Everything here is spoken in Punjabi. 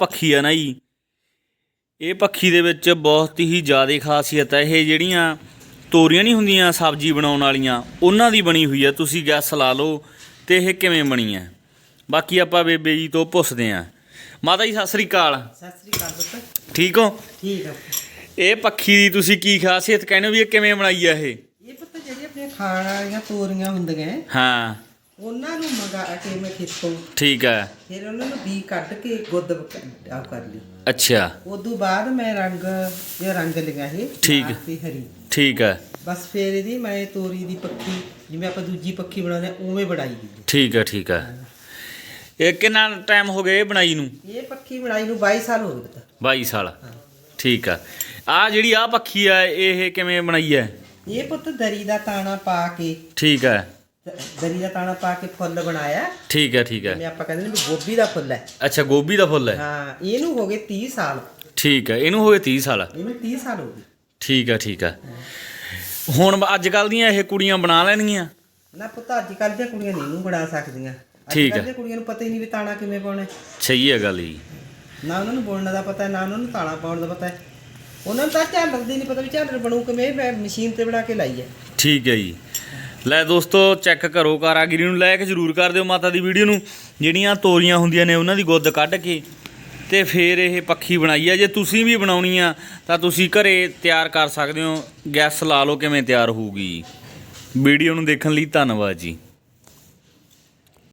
ਪੱਖੀ ਆ ਨਾ ਜੀ। ਇਹ ਪੱਖੀ ਦੇ ਵਿੱਚ ਬਹੁਤ ਹੀ ਜ਼ਿਆਦਾ ਖਾਸੀਅਤ ਹੈ ਇਹ ਜਿਹੜੀਆਂ ਤੋਰੀਆਂ ਨਹੀਂ ਹੁੰਦੀਆਂ ਸਬਜ਼ੀ ਬਣਾਉਣ ਵਾਲੀਆਂ ਉਹਨਾਂ ਦੀ ਬਣੀ ਹੋਈ ਹੈ ਤੁਸੀਂ ਗੈਸ ਲਾ ਲਓ ਤੇ ਇਹ ਕਿਵੇਂ ਬਣੀ ਹੈ ਬਾਕੀ ਆਪਾਂ ਬੇਬੇ ਜੀ ਤੋਂ ਪੁੱਛਦੇ ਆਂ। ਮਾਤਾ ਜੀ ਸਤਿ ਸ੍ਰੀ ਅਕਾਲ। ਸਤਿ ਸ੍ਰੀ ਅਕਾਲ ਪੁੱਤ। ਠੀਕ ਹੋ? ਠੀਕ ਆ। ਇਹ ਪੱਖੀ ਦੀ ਤੁਸੀਂ ਕੀ ਖਾਸੀਅਤ? ਕਹਿੰਦੇ ਹੋ ਵੀ ਇਹ ਕਿਵੇਂ ਬਣਾਈ ਹੈ ਇਹ? ਇਹ ਪੁੱਤ ਜਿਹੜੀ ਆਪਣੇ ਖਾਣ ਵਾਲੀਆਂ ਤੋਰੀਆਂ ਹੁੰਦੀਆਂ ਹਾਂ। ਉਹਨਾਂ ਨੂੰ ਮੰਗਾ ਕੇ ਮੈਂ ਖੇਤੋਂ ਠੀਕ ਹੈ। ਫਿਰ ਉਹਨਾਂ ਨੂੰ ਬੀ ਕੱਢ ਕੇ ਗੁੱਦ ਆ ਕਰ ਲਈ। ਅੱਛਾ। ਉਦੋਂ ਬਾਅਦ ਮੈਂ ਰੰਗ ਇਹ ਰੰਗ ਲਿਆ ਇਹ ਠੀਕ। ਲਾਲ ਤੇ ਹਰੀ। ਠੀਕ ਹੈ। ਬਸ ਫਿਰ ਇਹਦੀ ਮੈਂ ਤੋਰੀ ਦੀ ਪੱਖੀ ਜਿਵੇਂ ਆਪਾਂ ਦੂਜੀ ਪੱਖੀ ਬਣਾਉਂਦੇ ਆ ਉਵੇਂ ਬਣਾਈ ਦੀ ਠੀਕ ਹੈ ਠੀਕ ਹੈ। ਇਹ ਕਿੰਨਾ ਟਾਈਮ ਹੋ ਗਿਆ ਇਹ ਬਣਾਈ ਨੂੰ? ਇਹ ਪੱਖੀ ਬਣਾਈ ਨੂੰ 22 ਸਾਲ ਹੋ ਗਏ ਪੁੱਤ। 22 ਸਾਲ। ਠੀਕ ਆ ਆ ਜਿਹੜੀ ਆ ਪੱਖੀ ਆ ਇਹ ਕਿਵੇਂ ਬਣਾਈ ਹੈ? ਇਹ ਪੁੱਤ ਦਰੀ ਦਾ ਤਾਣਾ ਪਾ ਕੇ ਠੀਕ ਹੈ। ਦ- ਦਰੀ ਦਾ ਤਾਣਾ ਪਾ ਕੇ ਫੁੱਲ ਬਣਾਇਆ। ਠੀਕ ਹੈ ਠੀਕ ਹੈ। ਜਿਵੇਂ ਆਪਾਂ ਕਹਿੰਦੇ ਨੇ ਗੋਭੀ ਦਾ ਫੁੱਲ ਹੈ। ਅੱਛਾ ਗੋਭੀ ਦਾ ਫੁੱਲ ਹੈ। ਹਾਂ ਇਹਨੂੰ ਹੋ ਗਏ 30 ਸਾਲ। ਠੀਕ ਹੈ ਇਹਨੂੰ ਹੋਏ 30 ਸਾਲ। ਇਹਨੂੰ 30 ਸਾਲ ਹੋ ਗਏ। ਠੀਕ ਹੈ ਠੀਕ ਹੈ। ਹੁਣ ਅੱਜ ਕੱਲ ਦੀਆਂ ਇਹ ਕੁੜੀਆਂ ਬਣਾ ਲੈਣਗੀਆਂ। ਨਾ ਪੁੱਤ ਅੱਜ ਕੱਲ ਦੀਆਂ ਕੁੜੀਆਂ ਨਹੀਂ ਨੂੰ ਬਣਾ ਸਕਦੀਆਂ। ਅੱਜ ਹੈ। ਦੀਆਂ ਕੁੜੀਆਂ ਨੂੰ ਪਤਾ ਹੀ ਨਹੀਂ ਵੀ ਤਾਣਾ ਕਿਵੇਂ ਪਾਉਣਾ ਹੈ। ਸਹੀ ਹੈ ਗੱਲ ਜੀ। ਨਾ ਉਹਨਾਂ ਨੂੰ ਬੁਣਨ ਦਾ ਪਤਾ ਹੈ ਨਾ ਉਹਨਾਂ ਨੂੰ ਤਾਣਾ ਪਾਉਣ ਦਾ ਪਤਾ ਹੈ। ਉਹਨਾਂ ਨੂੰ ਤਾਂ ਝਾਲਰ ਦੀ ਨਹੀਂ ਪਤਾ ਵੀ ਝਾਲਰ ਬਣੂ ਕਿਵੇਂ ਮੈਂ ਮਸ਼ੀਨ ਤੇ ਬਣਾ ਕੇ ਲਾਈ ਹੈ। ਠੀਕ ਹੈ ਜੀ। ਲੈ ਦੋਸਤੋ ਚੈੱਕ ਕਰੋ ਕਾਰਾਗਿਰੀ ਨੂੰ ਲਾਇਕ ਜ਼ਰੂਰ ਕਰ ਦਿਓ ਮਾਤਾ ਦੀ ਵੀਡੀਓ ਨੂੰ। ਜਿਹੜੀਆਂ ਤੋਰੀਆਂ ਹੁੰਦੀਆਂ ਨੇ, ਉਹਨਾਂ ਦੀ ਗੁੱਦ ਕੱਢ ਕੇ ਤੇ ਫਿਰ ਇਹ ਪੱਖੀ ਬਣਾਈ ਆ। ਜੇ ਤੁਸੀਂ ਵੀ ਬਣਾਉਣੀ ਆ, ਤਾਂ ਤੁਸੀਂ ਘਰੇ ਤਿਆਰ ਕਰ ਸਕਦੇ ਹੋ। ਗੈਸ ਲਾ ਲਓ, ਕਿਵੇਂ ਤਿਆਰ ਹੋਊਗੀ। ਵੀਡੀਓ ਨੂੰ ਦੇਖਣ ਲਈ ਧੰਨਵਾਦ ਜੀ।